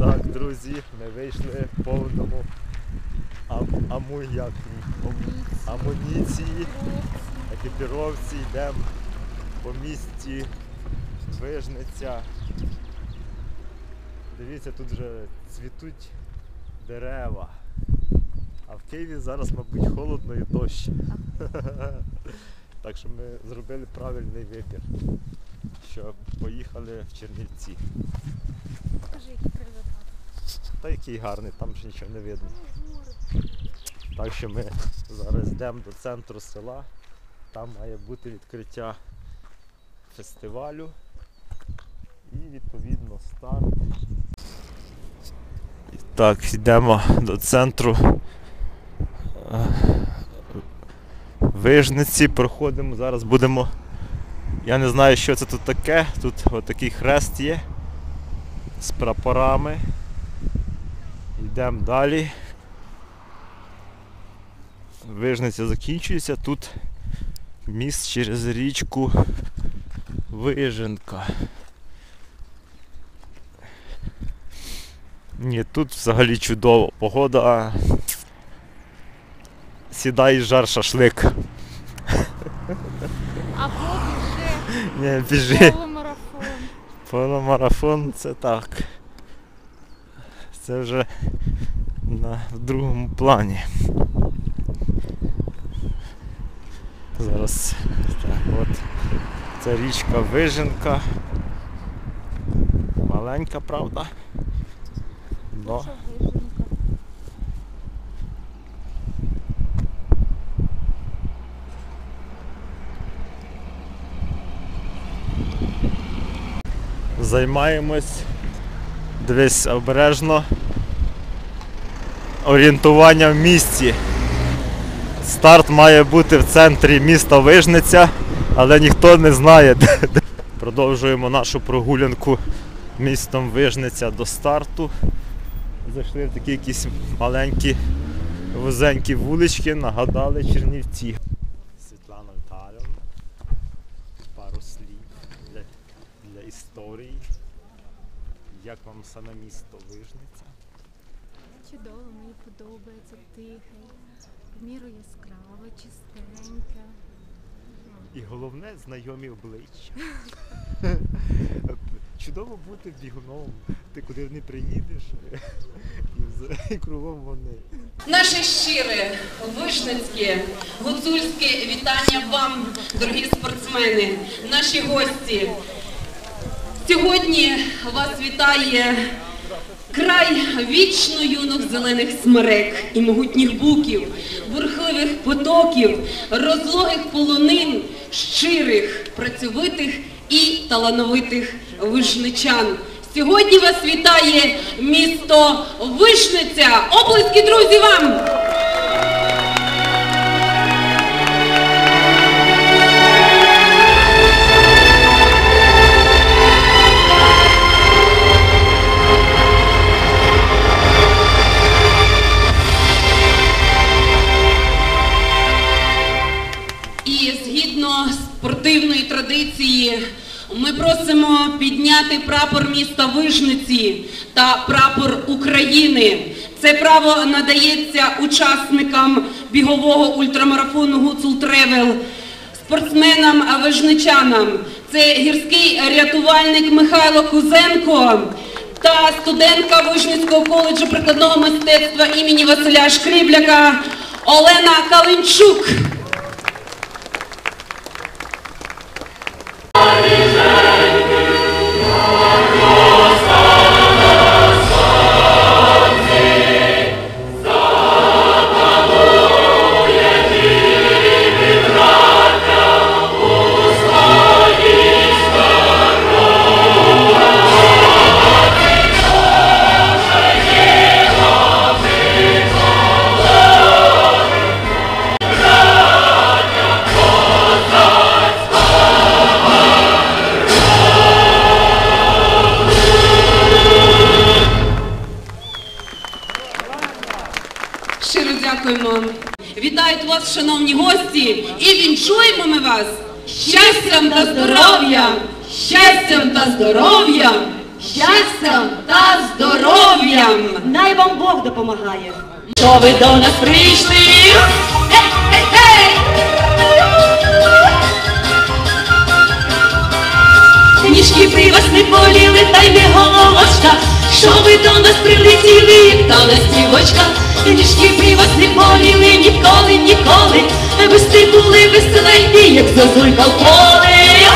Так, друзі, ми вийшли в повному ам- аму, амуніції, екіпіровці, йдемо по місті Вижниця. Дивіться, тут вже цвітуть дерева. А в Києві зараз, мабуть, холодно і дощ. Так що ми зробили правильний вибір, що поїхали в Чернівці. Покажи, результат. Та який гарний, там ж нічого не видно. Так що ми зараз йдемо до центру села. Там має бути відкриття фестивалю і відповідно старт. Так, йдемо до центру Вижниці, проходимо. Зараз будемо. Я не знаю, що це тут таке. Тут отакий хрест є з прапорами. Йдемо далі. Вижниця закінчується. Тут міст через річку Виженка. Ні, тут взагалі чудово. Погода. Сідай і жар шашлик. Або біжи Ні, біжи. полумарафон. Полумарафон це так. Це вже на другому плані. Зараз так от. Це річка Виженка. Маленька, правда? Но займаємось. Дивись обережно. Орієнтування в місті. Старт має бути в центрі міста Вижниця, але ніхто не знає. де. Продовжуємо нашу прогулянку містом Вижниця до старту. Зайшли в такі якісь маленькі вузенькі вулички, нагадали Чернівці. Як вам саме місто Вижниця? Чудово, мені подобається тихе, в міру яскраве, чистеньке. І головне знайомі обличчя. Чудово бути бігуном. Ти куди не приїдеш, і, з- і кругом вони. Наше щире, вишницьке, гуцульське вітання вам, дорогі спортсмени, наші гості. Сьогодні вас вітає край вічно юних зелених смерек і могутніх буків, бурхливих потоків, розлогих полонин, щирих, працьовитих і талановитих вишничан. Сьогодні вас вітає місто Вишниця. Облиски, друзі, згідно спортивної традиції, ми просимо підняти прапор міста Вижниці та прапор України. Це право надається учасникам бігового ультрамарафону Гуцул Тревел, спортсменам вижничанам. Це гірський рятувальник Михайло Кузенко та студентка Вижницького коледжу прикладного мистецтва імені Василя Шкрібляка Олена Калинчук. Вітають вас, шановні гості, і вінчуємо ми вас щастям та здоров'ям, щастям та здоров'ям щастям та здоров'ям. Най вам Бог допомагає. Що ви до нас прийшли? Ніжки при вас не боліли, та й не головочка, що ви до нас прилетіли, як та ластівочка. Ніжки при вас не боліли ніколи, ніколи. Ви сти були веселенькі, як зозулька в гей!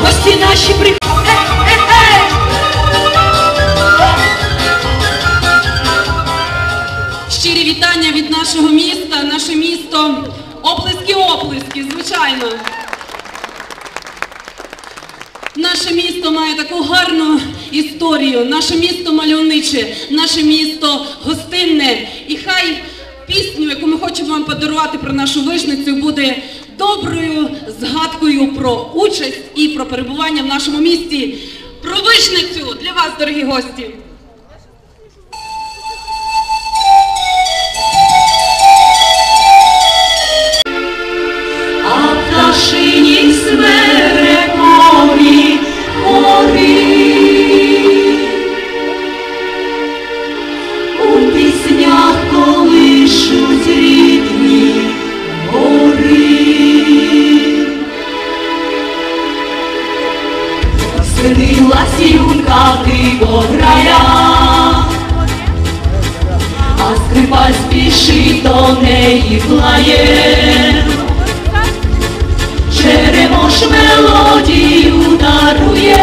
Гості наші при... Гей, гей, гей! Щирі вітання від нашого міста, наше місто. Оплески, оплески, звичайно. Наше місто має таку гарну історію, наше місто мальовниче, наше місто гостинне. І хай пісню, яку ми хочемо вам подарувати про нашу вишницю, буде доброю згадкою про участь і про перебування в нашому місті. Про вишницю для вас, дорогі гості. А скрипаль спішить до неї плає. Черемош мелодію дарує,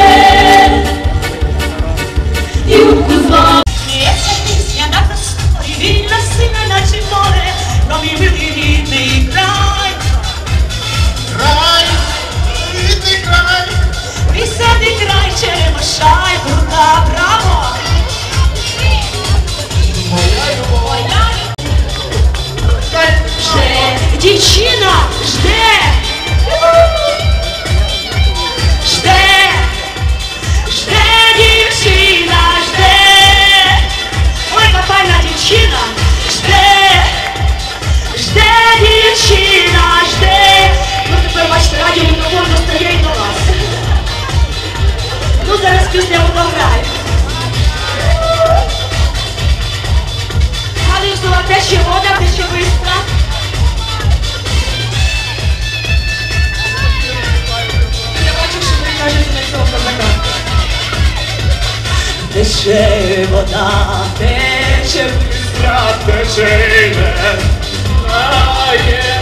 Що виспа. Я бачу, що ви кажете на цього козака. Тече вода, тече я вистра, знає. Розліє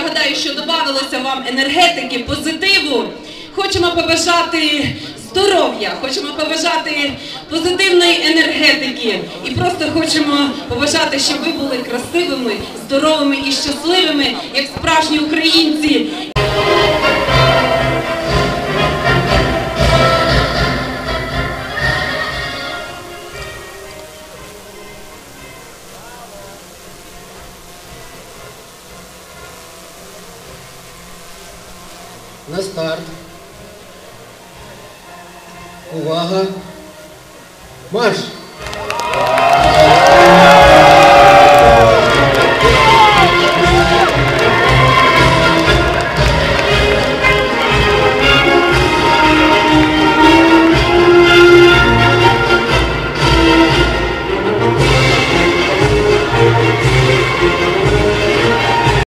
я гадаю, що додавалося вам енергетики, позитиву. Хочемо побажати здоров'я, хочемо побажати позитивної енергетики. І просто хочемо побажати, щоб ви були красивими, здоровими і щасливими, як справжні українці. barra. Mas